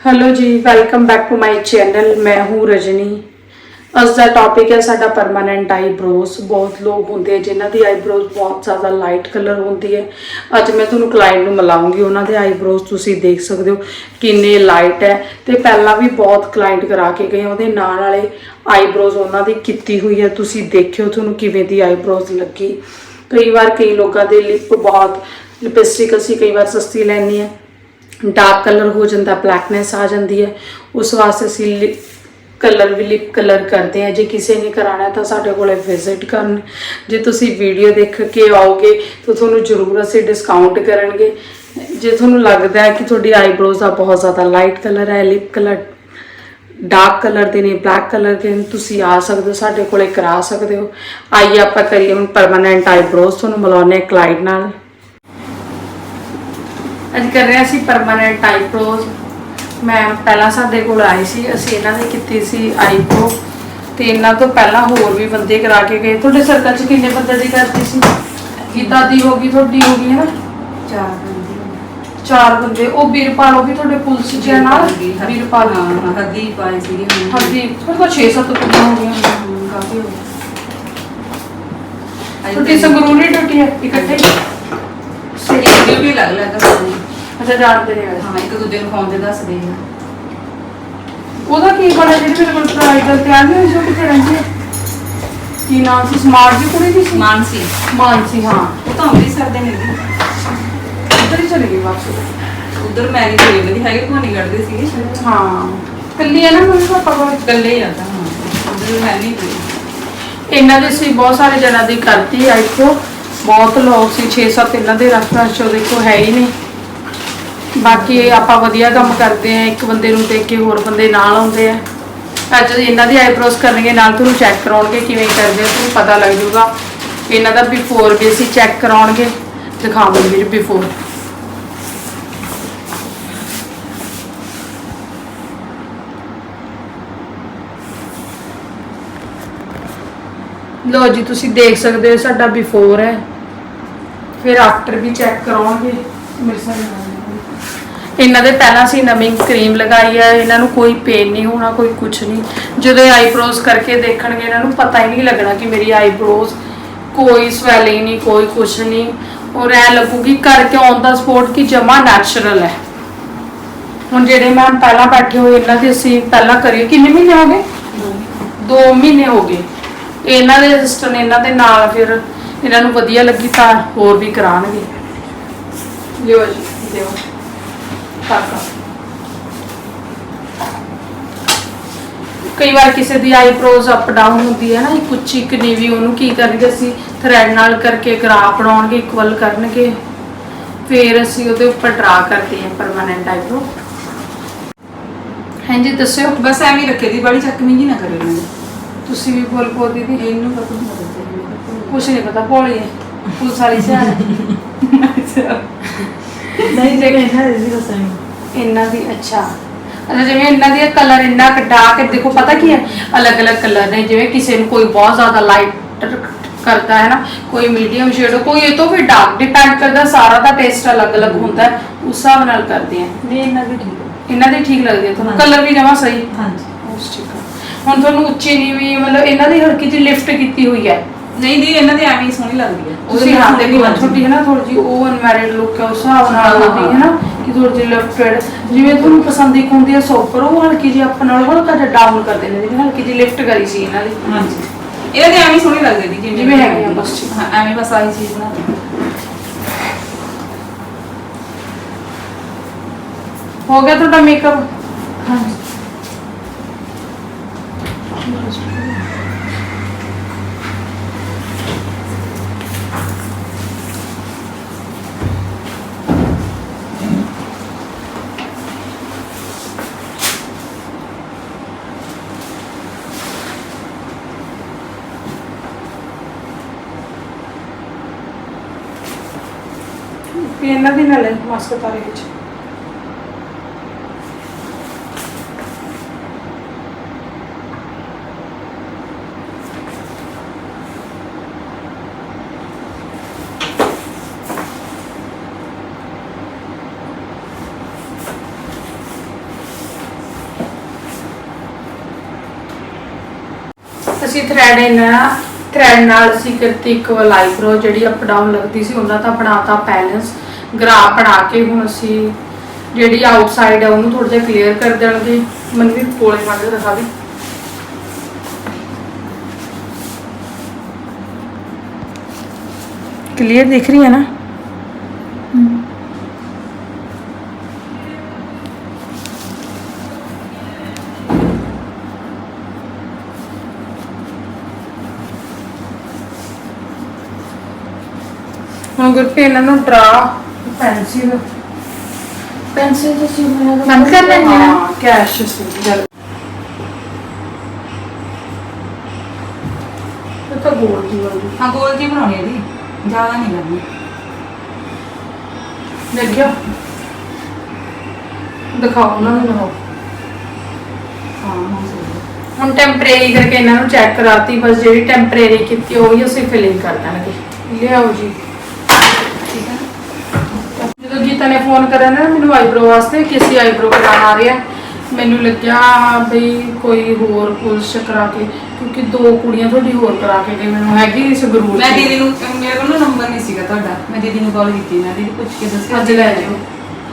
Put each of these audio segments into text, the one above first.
Hello ji welcome back to my channel मैं हूँ रजनी ਅੱਜ ਦਾ ਟੌਪਿਕ ਹੈ ਸਾਡਾ ਪਰਮਾਨੈਂਟ ਆਈਬ੍ਰੋਜ਼ ਬਹੁਤ ਲੋਕ ਹੁੰਦੇ ਆ ਜਿਨ੍ਹਾਂ ਦੀ ਆਈਬ੍ਰੋਜ਼ ਬਹੁਤ ਜ਼ਿਆਦਾ ਲਾਈਟ ਕਲਰ ਹੁੰਦੀ ਹੈ ਅੱਜ ਮੈਂ ਤੁਹਾਨੂੰ ਕਲਾਇੰਟ ਨੂੰ ਮਿਲਾਉਂਗੀ ਉਹਨਾਂ ਦੇ ਆਈਬ੍ਰੋਜ਼ ਤੁਸੀਂ ਦੇਖ ਸਕਦੇ ਹੋ ਕਿੰਨੇ ਲਾਈਟ ਹੈ ਤੇ ਪਹਿਲਾਂ ਵੀ ਬਹੁਤ ਕਲਾਇੰਟ ਕਰਾ ਕੇ ਗਏ ਉਹਦੇ ਨਾਲ ਵਾਲੇ ਆਈਬ੍ਰੋਜ਼ ਉਹਨਾਂ ਦੀ ਕੀਤੀ ਹੋਈ ਹੈ ਤੁਸੀਂ ਦੇਖਿਓ ਤੁਹਾਨੂੰ ਕਿਵੇਂ ਦੀ ਆਈਬ੍ਰੋਜ਼ ਲੱਗੀ ਕਈ ਵਾਰ ਕਈ ਲੋਕਾਂ ਦੇ ਲਿਪ ਬਹੁਤ ਲਿਪਸਟਿਕ ਅਸੀਂ ਕਈ ਵਾਰ ਸਸਤੀ ਲੈਣੀ ਹੈ ਡਾਰਕ ਕਲਰ ਹੋ ਜਾਂਦਾ ਬਲੈਕਨੈਸ ਆ ਜਾਂਦੀ ਹੈ। ਉਸ ਵਾਸਤੇ ਅਸੀਂ ਕਲਰ ਵੀ ਲਿਪ ਕਲਰ ਕਰਦੇ ਆ ਜੇ ਕਿਸੇ ਨੇ ਕਰਾਣਾ ਤਾਂ ਸਾਡੇ ਕੋਲੇ ਵਿਜ਼ਿਟ ਕਰਨ। ਜੇ ਤੁਸੀਂ ਵੀਡੀਓ ਦੇਖ ਕੇ ਆਓਗੇ, ਤਾਂ ਤੁਹਾਨੂੰ ਜ਼ਰੂਰ ਅਸੀਂ ਡਿਸਕਾਊਂਟ ਕਰਨਗੇ। ਜੇ ਤੁਹਾਨੂੰ ਲੱਗਦਾ ਹੈ ਕਿ ਤੁਹਾਡੀ ਆਈਬ੍ਰੋਜ਼ ਦਾ ਬਹੁਤ ਜ਼ਿਆਦਾ ਲਾਈਟ ਕਲਰ ਹੈ ਲਿਪ ਕਲਰ ਡਾਰਕ ਕਲਰ ਦੇ ਨੇ ਬਲੈਕ ਕਲਰ ਦੇ ਨੇ, ਤੁਸੀਂ ਆ ਸਕਦੇ ਹੋ, ਸਾਡੇ ਕੋਲੇ ਕਰਾ ਸਕਦੇ ਹੋ। ਆਈਏ ਆਪਾਂ ਕਰੀਏ ਹੁਣ ਪਰਮਾਨੈਂਟ ਆਈਬ੍ਰੋਜ਼ ਤੁਹਾਨੂੰ ਮਿਲਾਉਂਦੇ ਹਾਂ ਕਲਾਇੰਟ ਨਾਲ। ਅੱਜ ਕਰ ਰਹੇ ਅਸੀਂ ਪਰਮਾਨੈਂਟ ਆਈਬ੍ਰੋਜ਼ ਮੈਂ ਪਹਿਲਾਂ ਸਾਡੇ ਕੋਲ ਆਈ ਸੀ ਅਸੀਂ ਇਹਨਾਂ ਦੀ ਕੀਤੀ ਸੀ ਆਈਬ੍ਰੋ ਤੇ ਇਹਨਾਂ ਤੋਂ ਪਹਿਲਾਂ ਹੋਰ ਵੀ ਬੰਦੇ ਕਰਾ ਕੇ ਗਏ। ਤੁਹਾਡੇ ਸਰਕਲ 'ਚ ਕਿੰਨੇ ਬੰਦੇ ਦੀ ਕਰਦੀ ਸੀ? ਗੀਤਾ ਦੀ ਹੋ ਗਈ ਤੁਹਾਡੀ ਹੋ ਗਈ ਹੈ ਨਾ ਚਾਰ ਬੰਦੇ। ਚਾਰ ਬੰਦੇ। ਉਹ ਵੀਰਪਾਲ ਉਹ ਵੀ ਤੁਹਾਡੇ ਪੁਲਿਸ 'ਚ ਹੈ ਨਾਲ? ਵੀਰਪਾਲ ਹਾਂ ਹੱਦੀ ਪਾਈ ਸੀਗੀ ਹਾਂਜੀ ਤੁਹਾਡੇ ਕੋਲ 6-7 ਕੁੜੀਆਂ ਹੋ ਗਈਆਂ। ਕਾਫੀ ਹੋ ਗਿਆ ਤੁਹਾਡੀ ਸੰਗਰੂਰ ਹੀ ਡਿਊਟੀ ਹੈ ਇਕੱਠੇ? ਸਹੀ। ਵੀ ਲੱਗ ਲੱਗਾ ਸਾਨੂੰ ਅੱਛਾ ਜਾਣਦੇ ਨੇ ਹਾਂ ਇੱਕ ਦੂਜੇ ਨੂੰ ਫੋਨ ਤੇ ਦੱਸਦੇ ਆ। ਉਹਦਾ ਕੀ ਬੜਾ ਜਿਹੜੀ ਮੇਰੇ ਕੋਲ ਪ੍ਰਾਈਡਲ ਤਿਆਰ ਨਹੀਂ ਹੋਈ ਸੀ ਉਹ ਕਿੱਥੇ ਰਹਿੰਦੀ ਹੈ? ਕੀ ਨਾਮ ਸੀ? ਸਮਾਰਟ ਦੀ ਕੁੜੀ ਦੀ ਸੀ? ਮਾਨਸੀ। ਮਾਨਸੀ ਹਾਂ। ਉਹ ਤਾਂ ਅੰਮ੍ਰਿਤਸਰ ਦੇ ਨੇ ਜੀ ਉੱਧਰ ਹੀ ਚਲੀ ਗਈ ਵਾਪਸ। ਉਧਰ ਮੈਰਿਜ ਹੋਈ ਉਹਦੀ ਹੈਗੇ ਭਵਾਨੀ ਕਰਦੇ ਸੀਗੇ ਹਾਂ। ਕੱਲੀ ਹੈ ਨਾ ਮੰਮੀ ਪਾਪਾ ਕੋਲ? ਇਕੱਲੇ ਹੀ ਆ ਤਾਂ ਹਾਂ। ਉਧਰ ਹੈ ਨਹੀਂ ਕੋਈ ਇਹਨਾਂ ਦੇ ਸੀ ਬਹੁਤ ਸਾਰੇ ਜਣਾਂ ਦੀ ਕਰਤੀ ਬਹੁਤ ਲੋਕ ਸੀ 6-7 ਇਹਨਾਂ ਦੇ ਰੈਫਰੈਂਸ ਚੋਂ ਦੇਖੋ ਹੈ ਹੀ ਨਹੀਂ। ਬਾਕੀ ਇਹ ਆਪਾਂ ਵਧੀਆ ਕੰਮ ਕਰਦੇ ਆ ਇੱਕ ਬੰਦੇ ਨੂੰ ਦੇਖ ਕੇ ਹੋਰ ਬੰਦੇ ਨਾਲ ਆਉਂਦੇ ਆ। ਅੱਜ ਇਹਨਾਂ ਦੀ ਆਈਬ੍ਰੋਜ਼ ਕਰਨਗੇ, ਨਾਲ ਤੁਹਾਨੂੰ ਚੈੱਕ ਕਰਾਉਣਗੇ ਕਿਵੇਂ ਕਰਦੇ ਆ, ਤੁਹਾਨੂੰ ਪਤਾ ਲੱਗ ਜਾਊਗਾ। ਇਹਨਾਂ ਦਾ ਬਿਫੋਰ ਵੀ ਅਸੀਂ ਚੈੱਕ ਕਰਾਉਣਗੇ, ਦਿਖਾਵਾਂਗੇ ਬਿਫੋਰ ਲੋ ਜੀ, ਤੁਸੀਂ ਦੇਖ ਸਕਦੇ ਹੋ ਸਾਡਾ ਬਿਫੋਰ ਹੈ। ਫਿਰ ਆਫਟਰ ਵੀ ਚੈੱਕ ਕਰਾਉਣਗੇ, ਮੇਰੇ ਸਾਹਮਣੇ। ਇਹਨਾਂ ਦੇ ਪਹਿਲਾਂ ਸੀ ਨਵੀਂ ਕਰੀਮ ਲਗਾਈ ਹੈ ਇਹਨਾਂ ਨੂੰ ਕੋਈ ਪੇਨ ਨਹੀਂ ਹੋਣਾ, ਕੋਈ ਕੁਝ ਨਹੀਂ। ਜਦੋਂ ਆਈਬ੍ਰੋਜ਼ ਕਰਕੇ ਦੇਖਣਗੇ, ਇਹਨਾਂ ਨੂੰ ਪਤਾ ਹੀ ਨਹੀਂ ਲੱਗਣਾ ਕਿ ਮੇਰੀ ਆਈਬ੍ਰੋਜ਼ ਕੋਈ ਸਵੈਲਿੰਗ ਨਹੀਂ, ਕੋਈ ਕੁਝ ਨਹੀਂ। ਔਰ ਐ ਲੱਗੂਗੀ ਕਰਕੇ ਔਨ ਦਾ ਸਪੋਰਟ ਕਿ ਜਮਾ ਨੈਚੁਰਲ ਹੈ। ਹੁਣ ਜਿਹੜੇ ਮੈਮ ਪਹਿਲਾਂ ਬੈਠੇ ਹੋਏ, ਇਹਨਾਂ ਦੇ ਅਸੀਂ ਪਹਿਲਾਂ ਕਰੀਏ, ਕਿੰਨੇ ਮਹੀਨੇ ਹੋ ਗਏ? 2 ਮਹੀਨੇ ਹੋ ਗਏ। ਇਹਨਾਂ ਦੇ ਅਸਿਸਟੈਂਟ ਇਹਨਾਂ ਦੇ ਨਾਲ ਫਿਰ ਇਹਨਾਂ ਨੂੰ ਵਧੀਆ ਲੱਗੀ ਤਾਂ ਹੋਰ ਵੀ ਕਰਾਣਗੇ ਲਿਓ ਜੀ, ਲਿਓ। ਕਾਕਾ ਕਈ ਵਾਰ ਕਿਸੇ ਦੀ ਆਈਬ੍ਰੋਜ਼ ਅਪ ਡਾਊਨ ਹੁੰਦੀ ਹੈ ਨਾ ਇੱਕ ਉੱਚੀ ਇੱਕ ਨੀਵੀਂ ਉਹਨੂੰ ਕੀ ਕਰਨਗੇ ਅਸੀਂ? ਥਰੈਡ ਨਾਲ ਕਰਕੇ ਗਰਾਫ ਬਣਾਉਣਗੇ ਇਕੁਅਲ ਕਰਨਗੇ। ਫਿਰ ਅਸੀਂ ਉਹਦੇ ਉੱਪਰ ਡਰਾ ਕਰਦੇ ਹਾਂ ਪਰਮਾਨੈਂਟ ਆਈਬ੍ਰੋ ਹਾਂਜੀ ਦੱਸਿਓ। ਬਸ ਐਵੇਂ ਹੀ ਰੱਖੇ ਦੀ ਬੜੀ ਚੱਕਵੀਂ ਜੀ ਨਾ ਕਰੇ ਇਹਨਾਂ ਨੇ ਤੁਸੀਂ ਵੀ ਬੋਲ ਪੋ ਦੀਦੀ। ਇਹਨੂੰ ਪਤਾ ਨਹੀਂ ਲੱਗਦਾ ਕੁਛ ਨਹੀਂ ਪਤਾ ਭੋਲੀ ਹੈ। ਪੁਲਿਸ ਵਾਲੀ ਸਿਆਣ। ਦੇਖ ਇਹਨਾਂ ਦੀ ਦੱਸਾਂ ਇਹਨਾਂ ਦੀ ਅੱਛਾ। ਅੱਛਾ ਜਿਵੇਂ ਇਹਨਾਂ ਦੀ ਕਲਰ ਇੰਨਾ ਕਢਾ ਕੇ ਦੇਖੋ ਪਤਾ ਕੀ ਹੈ? ਅਲੱਗ-ਅਲੱਗ ਕਲਰ ਨੇ ਜਿਵੇਂ ਕਿਸੇ ਨੂੰ ਕੋਈ ਬਹੁਤ ਜ਼ਿਆਦਾ ਲਾਈਟ ਕਰਦਾ ਹੈ ਨਾ ਕੋਈ ਮੀਡੀਅਮ ਸ਼ੇਡ ਕੋਈ ਇਹ ਤੋਂ ਵੀ ਡਾਰਕ ਡਿਪੈਂਡ ਕਰਦਾ ਸਾਰਾ ਦਾ ਟੇਸਟ ਅਲੱਗ-ਅਲੱਗ ਹੁੰਦਾ ਹੈ ਉਸ ਹਿਸਾਬ ਨਾਲ ਕਰਦੇ ਆ ਨਹੀਂ ਇਹਨਾਂ ਦੀ ਠੀਕ। ਹੈ ਇਹਨਾਂ ਦੀ ਠੀਕ ਲੱਗਦੀ ਤੁਹਾਨੂੰ ਹਾਂਜੀ। ਕਲਰ ਵੀ ਜਮਾ ਸਹੀ। ਹਾਂਜੀ। ਉਸ ਠੀਕ ਹੁਣ ਤੁਹਾਨੂੰ ਉੱਚੀ ਨਹੀਂ ਵੀ ਮਤਲਬ ਇਹਨਾਂ ਦੀ ਹਲਕੀ ਜਿਹੀ ਲਿਫਟ ਕੀਤੀ ਹੋਈ ਹੈ। ਨਹੀਂ ਦੀ ਇਹਨਾਂ ਦੀ ਐਵੇਂ ਹੀ ਸੋਹਣੀ ਲੱਗਦੀ ਹੈ ਤੁਸੀਂ ਹਾਂ ਦੇਖੋ ਛੋਟੀ ਹੈ ਨਾ ਥੋੜੀ ਜੀ ਉਹ ਅਨਮੈਰਿਡ ਲੁੱਕ ਹੈ ਉਸ ਹਿਸਾਬ ਨਾਲ ਹੈ ਨਾ ਕਿ ਥੋੜੀ ਜਿਹੀ ਲਿਫਟਡ ਜਿਵੇਂ ਤੁਹਾਨੂੰ ਪਸੰਦ ਇੱਕ ਹੁੰਦੀ ਹੈ ਸੋਪਰ ਉਹ ਹਲਕੀ ਜਿਹੀ ਆਪਾਂ ਨਾਲ ਹਲਕਾ ਜਿਹਾ ਡਾਊਨ ਕਰ ਦਿੰਦੇ ਨੇ ਹਲਕੀ ਜਿਹੀ ਲਿਫਟ ਕਰੀ ਸੀ ਇਹਨਾਂ ਦੀ। ਹਾਂਜੀ। ਇਹਨਾਂ ਦੀ ਐਵੇਂ ਹੀ ਸੋਹਣੀ ਲੱਗਦੀ ਦੀ ਜਿਵੇਂ ਜਿਵੇਂ ਹੈਗੀ ਆ ਬਸ। ਠੀਕ। ਹਾਂ ਐਵੇਂ ਬਸ ਆਹੀ ਚੀਜ਼ ਬਣਾ ਹੋ ਗਿਆ ਤੁਹਾਡਾ ਮੇਕਅਪ ਹਾਂਜੀ। ਇਹ ਇਹਨਾਂ ਦੇ ਨਾਲ ਹੈ ਮਾਸਕ ਤਾਰੇ ਵਿੱਚ। ਅਸੀਂ ਥਰੈਡ ਇਹਨਾਂ ਥਰੈਡ ਨਾਲ ਅਸੀਂ ਕਰਤੀ ਇੱਕ ਲਾਈਫ ਕਰੋ ਜਿਹੜੀ ਅਪ ਡਾਊਨ ਲੱਗਦੀ ਸੀ, ਉਹਨਾਂ ਦਾ ਬਣਾਤਾ ਬੈਲੈਂਸ ਗਰਾ ਬਣਾ ਕੇ ਹੁਣ ਅਸੀਂ ਜਿਹੜੀ ਆਊਟਸਾਈਡ ਹੈ ਉਹਨੂੰ ਥੋੜਾ ਜਿਹਾ ਕਲੀਅਰ ਕਰ ਦੇਣਗੇ। ਮੈਨੂੰ ਵੀ ਕੋਲੇ ਮੰਗ ਦਿਖਾ ਦੇ ਕਲੀਅਰ ਦਿਖ ਰਹੀ ਹੈ ਨਾ? ਹੁਣ ਗੁਰਪ੍ਰੀਤ ਇਹਨਾਂ ਨੂੰ ਡਰਾ ਪੈਨਸਿਲ। ਪੈਨਸਿਲ ਤੁਸੀਂ ਮੇਰਾ ਬੰਦ ਕਰ ਲੈਂਦੇ ਨਾ ਕੈਸ਼ ਸੀ ਜਲ ਇਹ ਤਾਂ ਗੋਲ ਜੀ ਵਾਲੀ। ਹਾਂ ਗੋਲ ਜੀ ਬਣਾਉਣੀ ਹੈ ਦੀ ਜ਼ਿਆਦਾ ਨਹੀਂ ਕਰਨੀ। ਦੇਖਿਓ। ਦਿਖਾਓ ਉਹਨਾਂ ਨੂੰ ਦਿਖਾਓ। ਹਾਂ ਹਾਂ ਸਹੀ ਹੈ। ਹੁਣ ਟੈਂਪਰੇਰੀ ਕਰਕੇ ਇਹਨਾਂ ਨੂੰ ਚੈੱਕ ਕਰਾਤੀ ਬਸ ਜਿਹੜੀ ਟੈਂਪਰੇਰੀ ਕੀਤੀ ਉਹੀ ਅਸੀਂ ਫਿਲਿੰਗ ਕਰ ਦੇਣਗੇ। ਲਿਆਓ ਜੀ। ਹੈ? ਗੀਤਾ ਨੇ ਫੋਨ ਕਰਿਆ ਨਾ ਮੈਨੂੰ ਆਈਬ੍ਰੋ ਵਾਸਤੇ ਕਿਸੇ ਆਈਬ੍ਰੋ ਕਰਾਉਣ ਆ ਰਿਹਾ ਮੈਨੂੰ ਲੱਗਿਆ ਬਈ ਕੋਈ ਹੋਰ ਕੋਰਸ ਕਰਾ ਕੇ ਕਿਉਂਕਿ ਦੋ ਕੁੜੀਆਂ ਤੁਹਾਡੀ ਹੋਰ ਕਰਾ ਕੇ ਗਈ ਮੈਨੂੰ ਹੈਗੀ ਸੰਗਰੂਰ ਮੈਂ ਚ। ਦੀਦੀ ਨੂੰ ਮੇਰੇ ਕੋਲ ਨੰਬਰ ਨਹੀਂ ਸੀਗਾ ਤੁਹਾਡਾ। ਮੈਂ ਦੀਦੀ ਨੂੰ ਕਾਲ ਕੀਤੀ ਮੈਂ ਦੀਦੀ ਪੁੱਛ ਕੇ ਦੱਸਿਆ ਅੱਜ ਲੈ ਜਾਓ।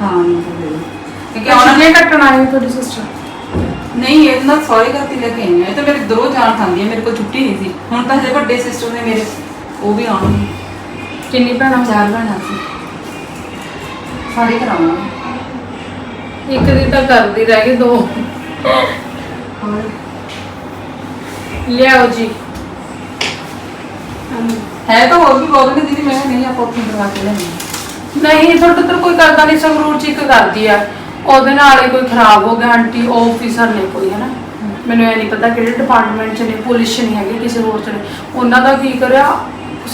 ਹਾਂ ਨੰਬਰ ਦੇ ਦਿਓ ਕਿਉਂਕਿ ਉਹਨਾਂ ਨੇ ਕੱਟਣ ਆਈ ਤੁਹਾਡੀ ਸਿਸਟਰ ਨਹੀਂ ਇਹ ਨਾ ਸੌਰੀ ਕਰਤੀ ਲੈ ਕੇ ਆਈ ਹਾਂ। ਇਹ ਤਾਂ ਮੇਰੇ ਦੋ ਜਾਣ ਖਾਂਦੀ ਹੈ ਮੇਰੇ ਕੋਲ ਛੁੱਟੀ ਨਹੀਂ ਸੀ। ਹੁਣ ਤਾਂ ਹਜੇ ਵੱਡੇ ਸਿਸਟਰ ਨੇ ਮੇਰੇ ਉਹ ਵੀ ਆਉਣਗੇ। ਕਿੰਨੀ ਭੈਣਾਂ? ਚਾਰ ਭੈਣਾਂ ਸੀ। ਸਾਰੇ ਕਰਾਵਾਂਗੇ ਇੱਕ ਦੀ ਤਾਂ ਕਰਦੀ ਰਹਿ ਗਈ ਦੋ। ਹੋਰ? ਲਿਆਓ ਜੀ। ਹੈ ਤਾਂ ਹੋਰ ਵੀ ਬਹੁਤ ਨੇ ਦੀਦੀ ਮੈਂ ਕਿਹਾ ਨਹੀਂ ਆਪਾਂ ਉੱਥੇ ਕਰਵਾ ਕੇ ਲੈਣੀ ਨਹੀਂ ਤੁਹਾਡੇ ਤੋਂ ਕੋਈ ਕਰਦਾ ਨਹੀਂ ਸੰਗਰੂਰ ਚ ਇੱਕ ਕਰਦੀ ਆ। ਉਹਦੇ ਨਾਲ ਹੀ ਕੋਈ ਖਰਾਬ ਹੋ ਗਿਆ ਆਂਟੀ ਉਹ ਆਫੀਸਰ ਨੇ ਕੋਈ ਹੈ ਨਾ ਮੈਨੂੰ ਇਹ ਨਹੀਂ ਪਤਾ ਕਿਹੜੇ ਡਿਪਾਰਟਮੈਂਟ ਚ ਨੇ ਪੁਲਿਸ ਚ ਨਹੀਂ ਹੈਗੇ ਕਿਸੇ ਹੋਰ ਚ ਨੇ। ਉਹਨਾਂ ਦਾ ਕੀ ਕਰਿਆ?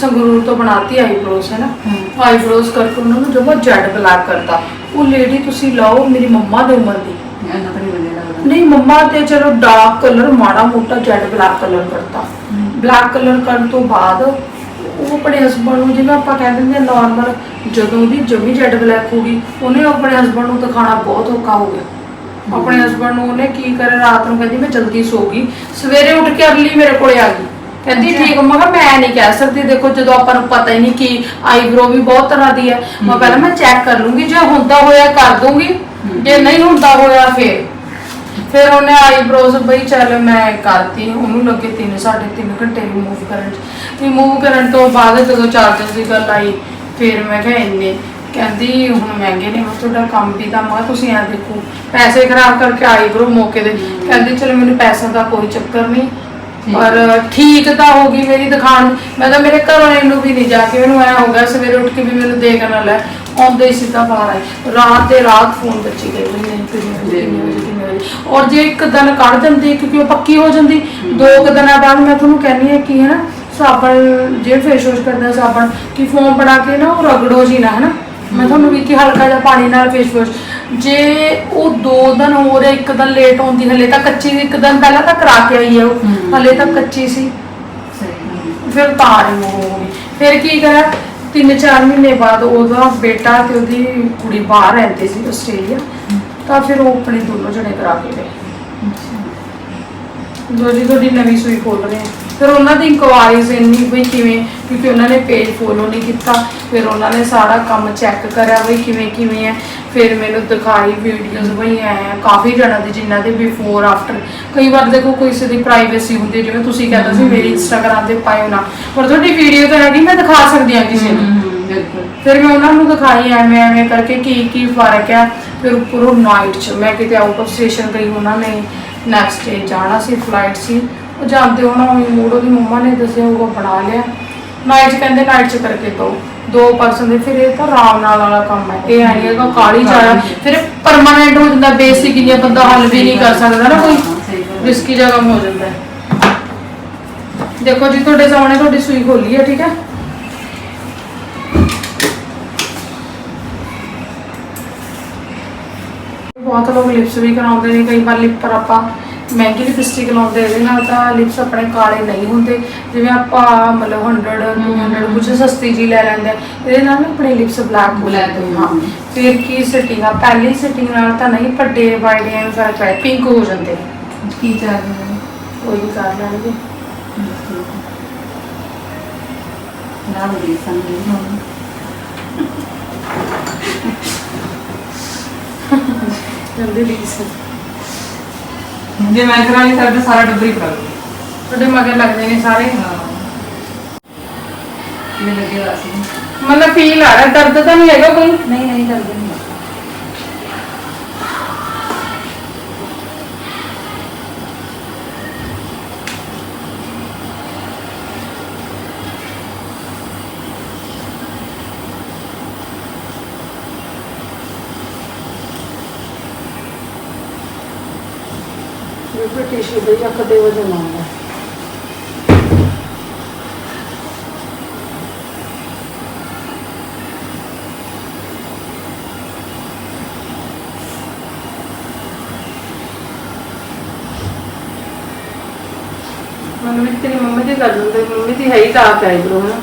ਸੰਗਰੂਰ ਤੋਂ ਬਣਾਤੀ ਆਈਬ੍ਰੋਸ ਹੈ ਨਾ? ਹਮ। ਆਈਬ੍ਰੋਸ ਕਰਕੇ ਉਹਨਾਂ ਨੂੰ ਜਮਾ ਜੈਡ ਬਲੈਕ ਕਰਤਾ। ਉਹ ਲੇਡੀ ਤੁਸੀਂ ਲਾਓ ਮੇਰੀ ਮੰਮਾ ਦੇ ਉਮਰ ਦੀ। ਤਾਂ ਨਹੀਂ ਵਧੀਆ ਲੱਗਦਾ। ਨਹੀਂ ਮੰਮਾ ਤੇ ਚਲੋ ਡਾਰਕ ਕਲਰ ਮਾੜਾ ਮੋਟਾ ਜੈਡ ਬਲੈਕ ਕਲਰ ਕਰਤਾ। ਬਲੈਕ ਕਲਰ ਕਰਨ ਤੋਂ ਬਾਅਦ ਉਹ ਆਪਣੇ ਹਸਬੰਡ ਨੂੰ ਜਿਵੇਂ ਆਪਾਂ ਕਹਿ ਦਿੰਦੇ ਨਾਰਮਲ ਜਦੋਂ ਉਹਦੀ ਜਮੀ ਜੈਡ ਬਲੈਕ ਹੋ ਗਈ ਉਹਨੇ ਆਪਣੇ ਹਸਬੰਡ ਨੂੰ ਦਿਖਾਣਾ ਬਹੁਤ ਔਖਾ ਹੋ ਗਿਆ। ਆਪਣੇ ਹਸਬੰਡ ਨੂੰ ਉਹਨੇ ਕੀ ਕਰਿਆ? ਰਾਤ ਨੂੰ ਕਹਿੰਦੀ ਮੈਂ ਜਲਦੀ ਸੋ ਗਈ। ਸਵੇਰੇ ਉੱਠ ਕੇ ਅਰਲੀ ਮੇਰੇ ਕੋਲੇ ਆ ਗਈ। ਕਹਿੰਦੀ। ਠੀਕ ਮੈਂ ਕਿਹਾ ਮੈਂ ਨਹੀਂ ਕਹਿ ਸਕਦੀ ਦੇਖੋ ਜਦੋਂ ਆਪਾਂ ਨੂੰ ਪਤਾ ਹੀ ਨਹੀਂ ਕਿ ਆਈਬ੍ਰੋ ਵੀ ਬਹੁਤ ਤਰ੍ਹਾਂ ਦੀ ਹੈ। ਮੈਂ ਪਹਿਲਾਂ ਮੈਂ ਚੈੱਕ ਕਰ ਲੂੰਗੀ ਜੇ ਹੁੰਦਾ ਹੋਇਆ ਕਰ ਦੂੰਗੀ ਜੇ ਨਹੀਂ ਹੁੰਦਾ ਹੋਇਆ ਫੇਰ। ਫਿਰ ਉਹਨੇ ਆਈਬ੍ਰੋਜ਼ ਬਈ ਚੱਲ ਮੈਂ ਕਰਤੀ ਉਹਨੂੰ ਲੱਗੇ 3 3.5 ਘੰਟੇ ਰਿਮੂਵ ਕਰਨ ਚ। ਰਿਮੂਵ ਕਰਨ ਤੋਂ ਬਾਅਦ ਜਦੋਂ ਚਾਰਜਰ ਦੀ ਗੱਲ ਆਈ ਫਿਰ ਮੈਂ ਕਿਹਾ ਇੰਨੇ। ਕਹਿੰਦੀ ਹੁਣ ਮਹਿੰਗੇ ਨੇ ਮੈਂ ਤੁਹਾਡਾ ਕੰਮ ਵੀ ਤਾਂ ਮੈਂ ਤੁਸੀਂ ਐ ਦੇਖੋ ਪੈਸੇ ਖਰਾਬ ਕਰਕੇ ਆਈਬ੍ਰੋ ਮੌਕੇ ਦੇ ਕਹਿੰਦੀ ਚਲੋ ਮੈਨੂੰ ਪੈਸਿਆਂ ਦਾ ਕੋਈ ਚੱਕਰ ਨਹੀਂ ਪਰ ਠੀਕ ਤਾਂ ਹੋ ਗਈ ਮੇਰੀ ਦੁਕਾਨ। ਮੈਂ ਤਾਂ ਮੇਰੇ ਘਰ ਵਾਲੇ ਨੂੰ ਵੀ ਨਹੀਂ ਜਾ ਕੇ ਮੈਨੂੰ ਐ ਹੋ ਗਿਆ, ਸਵੇਰੇ ਉੱਠ ਕੇ ਵੀ ਮੈਨੂੰ ਦੇਖ ਨਾ ਲੈ। ਆਉਂਦੇ ਹੀ ਸਿੱਧਾ ਬਾਹਰ ਰਾਤ ਦੇ ਰਾਤ ਫੋਨ ਬੱਚੀ ਗਈ ਵੀ ਕਿੰਨੇ ਔਰ ਜੇ ਇੱਕ ਦਿਨ ਕੱਢ ਦਿੰਦੀ, ਕਿਉਂਕਿ ਉਹ ਪੱਕੀ ਹੋ ਜਾਂਦੀ। ਦੋ ਕੁ ਦਿਨਾਂ ਬਾਅਦ ਮੈਂ ਤੁਹਾਨੂੰ ਕਹਿੰਨੀ ਹੈ ਕਿ ਹੈ ਨਾ ਸਾਬਣ ਜੇ ਫੇਸ ਵਾਸ਼ ਕਰਦਾ ਸਾਬਣ, ਕਿ ਫੋਮ ਬਣਾ ਕੇ ਨਾ ਉਹ ਰਗੜੋ ਜੀ ਨਾ ਹੈ ਨਾ ਮੈਂ ਤੁਹਾਨੂੰ ਵੀ ਕਿ ਹਲਕਾ ਜਿਹਾ ਪਾਣੀ ਨਾਲ ਫੇਸ ਵਾਸ਼ ਜੇ ਉਹ ਦੋ ਦਿਨ ਹੋ ਰਿਹਾ ਇੱਕ ਦਿਨ ਲੇਟ ਆਉਂਦੀ ਹਲੇ ਤਾਂ ਕੱਚੀ ਇੱਕ ਦਿਨ ਪਹਿਲਾਂ ਤਾਂ ਕਰਾ ਕੇ ਆਈ ਹੈ ਉਹ। ਹਲੇ ਤਾਂ ਕੱਚੀ ਸੀ। ਫਿਰ ਤਾਂ ਹੋ ਗਈ ਫਿਰ ਕੀ ਕਰਿਆ? ਤਿੰਨ ਚਾਰ ਮਹੀਨੇ ਬਾਅਦ ਉਹਦਾ ਬੇਟਾ ਤੇ ਉਹਦੀ ਕੁੜੀ ਬਾਹਰ ਰਹਿੰਦੇ ਸੀ ਆਸਟ੍ਰੇਲੀਆ। ਤਾਂ ਫਿਰ ਉਹ ਆਪਣੇ ਦੋਨੋਂ ਜਣੇ ਕਰਾ ਕੇ ਗਏ। ਜੋ ਜੀ ਤੁਹਾਡੀ ਨਵੀਂ ਸੂਈ ਖੋਲ ਰਹੇ ਆ ਫਿਰ ਉਹਨਾਂ ਦੀ ਇਨਕੁਆਰੀਜ਼ ਇੰਨੀ ਵੀ ਕਿਵੇਂ ਕਿਉਂਕਿ ਉਹਨਾਂ ਨੇ ਪੇਜ ਫੋਲੋ ਨਹੀਂ ਕੀਤਾ ਫਿਰ ਉਹਨਾਂ ਨੇ ਸਾਰਾ ਕੰਮ ਚੈੱਕ ਕਰਿਆ ਵੀ ਕਿਵੇਂ ਕਿਵੇਂ ਹੈ। ਫਿਰ ਮੈਨੂੰ ਦਿਖਾਈ ਵੀਡੀਓਜ਼ ਬਈ ਐ ਕਾਫੀ ਜਣਾਂ ਦੀ ਜਿਨ੍ਹਾਂ ਦੇ ਬਿਫੋਰ ਆਫਟਰ ਕਈ ਵਾਰ ਦੇਖੋ ਕਿਸੇ ਦੀ ਪ੍ਰਾਈਵੇਸੀ ਹੁੰਦੀ ਹੈ, ਜਿਵੇਂ ਤੁਸੀਂ ਕਹਿੰਦੇ ਸੀ ਮੇਰੀ ਇੰਸਟਾਗ੍ਰam ਤੇ ਪਾਇਓ ਨਾ। ਪਰ ਤੁਹਾਡੀ ਵੀਡੀਓ ਤਾਂ ਹੈਗੀ ਮੈਂ ਦਿਖਾ ਸਕਦੀ ਹਾਂ ਕਿਸੇ ਨੂੰ। ਬਿਲਕੁਲ। ਫਿਰ ਮੈਂ ਉਹਨਾਂ ਨੂੰ ਦਿਖਾਈ ਐਵੇਂ ਐਵੇਂ ਕਰਕੇ ਕੀ ਕੀ ਫ਼ਰਕ ਹੈ। ਫਿਰ ਉੱਪਰੋਂ ਨਾਈਟ 'ਚ ਮੈਂ ਕਿਤੇ ਆਊਟ ਆਫ ਸਟੇਸ਼ਨ ਗਈ ਉਹਨਾਂ ਨੇ ਨੈਕਸਟ ਡੇ ਜਾਣਾ ਸੀ ਫਲਾਈਟ ਸੀ। ਉਹ ਜਾਂਦੇ ਉਹਨਾਂ ਨੂੰ ਮੂਡ ਉਹਦੀ ਮੰਮਾ ਨੇ ਦੱਸਿਆ ਉਹ ਬਣਾ ਲਿਆ। ਨਾਈਟ 'ਚ ਕਹਿੰਦੇ ਨਾਈਟ 'ਚ ਕਰਕੇ ਦੋ। ਦੋ ਪਰਸਨ ਦੇ ਫਿਰ ਇਹ ਤਾਂ ਆਰਾਮ ਨਾਲ ਵਾਲਾ ਕੰਮ ਹੈ। ਇਹ ਐ ਹੈਗਾ ਕਾਲੀ ਜਾਇਆ ਫਿਰ ਪਰਮਾਨੈਂਟ ਹੋ ਜਾਂਦਾ ਬੇਸਿਕ ਹੀ ਬੰਦਾ ਹੱਲ ਵੀ ਨਹੀਂ ਕਰ ਸਕਦਾ ਨਾ ਕੋਈ। ਹਾਂ, ਸਹੀ ਗੱਲ ਹੋ ਜਾਂਦਾ ਹੈ। ਦੇਖੋ ਜੀ ਤੁਹਾਡੇ ਸਾਹਮਣੇ ਤੁਹਾਡੀ ਸੂਈ ਖੋਲੀ ਹੈ ਠੀਕ ਹੈ? ਬਹੁਤ ਲੋਕ ਲਿਪਸ ਵੀ ਕਰਾਉਂਦੇ ਨੇ ਕਈ ਵਾਰ ਲਿਪ ਪਰ ਆਪਾਂ ਮਹਿੰਗੀ ਲਿਪਸਟਿਕ ਲਾਉਂਦੇ ਇਹਦੇ ਨਾਲ ਤਾਂ ਲਿਪਸ ਆਪਣੇ ਕਾਲੇ ਨਹੀਂ ਹੁੰਦੇ। ਜਿਵੇਂ ਆਪਾਂ ਮਤਲਬ 100 200 ਕੁਝ ਸਸਤੀ ਜੀ ਲੈ ਲੈਂਦੇ ਆ, ਇਹਦੇ ਨਾਲ ਨਾ ਆਪਣੇ ਲਿਪਸ ਬਲੈਕ ਹੋ ਜਾਂਦੇ ਹੋ ਹਾਂ ਫਿਰ ਕੀ ਸੈਟਿੰਗ ਆ? ਪਹਿਲੀ ਸੈਟਿੰਗ ਨਾਲ ਤਾਂ ਨਹੀਂ ਵੱਡੇ ਵਾਈਡ ਐਂ ਫ਼ਰਕ ਹੈ ਪਿੰਕ ਹੋ ਜਾਂਦੇ ਕੀ ਚਾਹੀਦਾ ਕੋਈ ਵੀ ਕਰ ਲੈਣਗੇ। ਨਾ ਦੇ ਸੰਗੇ ਜਲਦੀ ਰੀਸ ਜੇ ਮੈਂ ਕਰਾਂਗੀ ਤਾਂ ਸਾਰਾ ਡੱਬਰੀ ਕਰਾ ਦੂੰਗੀ ਤੁਹਾਡੇ ਮਗਰ ਲੱਗਦੇ ਨੇ ਸਾਰੇ? ਇਹ ਲੱਗੇ ਹੋਇਆ ਸੀ। ਮਤਲਬ ਫੀਲ ਆ ਰਿਹਾ ਦਰਦ ਤਾਂ ਨਹੀਂ ਹੈਗਾ ਕੋਈ? ਨਹੀਂ ਨਹੀਂ ਕਰਦੇ ਨਹੀਂ। ਬਿਲਕੁਲ ਟਿਸ਼ੂ ਦੇ ਜਾਂ ਕਦੇ ਤੇਰੀ ਮੰਮੀ ਦੀ ਗੱਲ ਹੁੰਦੀ, ਮੰਮੀ ਦੀ ਹੈ ਹੀ ਡਾਰਕ ਆਈਬ੍ਰੋ ਨਾ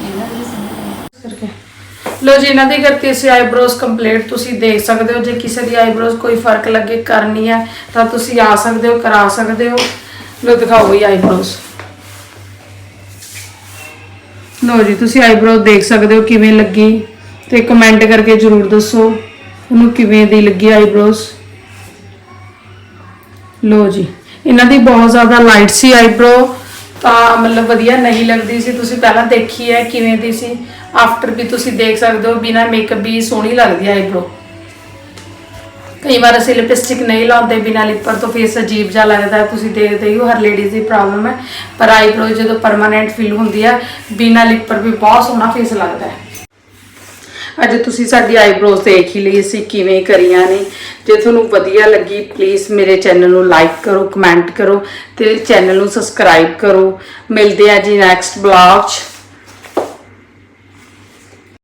ਇਹਨਾਂ ਦੇ ਸੰਗੇ ਕਰਕੇ ਲੋ ਜੀ, ਇਹਨਾਂ ਦੀ ਕਰਤੀ ਸੀ ਆਈਬ੍ਰੋਜ਼ ਕੰਪਲੀਟ ਤੁਸੀਂ ਦੇਖ ਸਕਦੇ ਹੋ। ਜੇ ਕਿਸੇ ਦੀ ਆਈਬ੍ਰੋਜ਼ ਕੋਈ ਫ਼ਰਕ ਲੱਗੇ, ਕਰਨੀ ਹੈ, ਤਾਂ ਤੁਸੀਂ ਆ ਸਕਦੇ ਹੋ, ਕਰਾ ਸਕਦੇ ਹੋ। ਲੋ, ਦਿਖਾਓ ਇਹ ਆਈਬ੍ਰੋਜ਼ ਲੋ ਜੀ, ਤੁਸੀਂ ਆਈਬ੍ਰੋਜ਼ ਦੇਖ ਸਕਦੇ ਹੋ ਕਿਵੇਂ ਲੱਗੀ। ਤੇ ਕਮੈਂਟ ਕਰਕੇ ਜਰੂਰ ਦੱਸੋ ਉਹਨੂੰ ਕਿਵੇਂ ਦੀ ਲੱਗੀ ਆਈਬ੍ਰੋਜ਼ ਲੋ ਜੀ, ਇਹਨਾਂ ਦੀ ਬਹੁਤ ਜ਼ਿਆਦਾ ਲਾਈਟ ਸੀ ਆਈਬ੍ਰੋ ਤਾਂ ਮਤਲਬ ਵਧੀਆ ਨਹੀਂ ਲੱਗਦੀ ਸੀ। ਤੁਸੀਂ ਪਹਿਲਾਂ ਦੇਖੀ ਹੈ ਕਿਵੇਂ ਦੀ ਸੀ। ਆਫਟਰ ਵੀ ਤੁਸੀਂ ਦੇਖ ਸਕਦੇ ਹੋ, ਬਿਨਾ ਮੇਕਅਪ ਵੀ ਸੋਹਣੀ ਲੱਗਦੀ ਹੈ ਆਈਬ੍ਰੋ ਕਈ ਵਾਰ ਅਸੀਂ ਲਿਪਸਟਿਕ ਨਹੀਂ ਲਾਉਂਦੇ, ਬਿਨਾ ਲਿਪਰ ਤੋਂ ਫੇਸ ਅਜੀਬ ਜਿਹਾ ਲੱਗਦਾ, ਤੁਸੀਂ ਦੇਖਦੇ ਹੀ ਹੋ, ਹਰ ਲੇਡੀਜ਼ ਦੀ ਪ੍ਰੋਬਲਮ ਹੈ। ਪਰ ਆਈਬ੍ਰੋ ਜਦੋਂ ਪਰਮਾਨੈਂਟ ਫਿਲ ਹੁੰਦੀ ਹੈ ਬਿਨਾ ਲਿਪਰ ਵੀ ਬਹੁਤ ਸੋਹਣਾ ਫੇਸ ਲੱਗਦਾ ਹੈ। ਅੱਜ ਤੁਸੀਂ ਸਾਡੀ ਆਈਬ੍ਰੋਜ਼ ਦੇਖ ਹੀ ਲਈ ਅਸੀਂ ਕਿਵੇਂ ਕਰੀਆਂ ਨੇ। ਜੇ ਤੁਹਾਨੂੰ ਵਧੀਆ ਲੱਗੀ ਪਲੀਜ਼ ਮੇਰੇ ਚੈਨਲ ਨੂੰ ਲਾਈਕ ਕਰੋ ਕਮੈਂਟ ਕਰੋ ਤੇ ਚੈਨਲ ਨੂੰ ਸਬਸਕ੍ਰਾਈਬ ਕਰੋ। ਮਿਲਦੇ ਆ ਜੀ ਨੈਕਸਟ ਬਲੌਗ 'ਚ।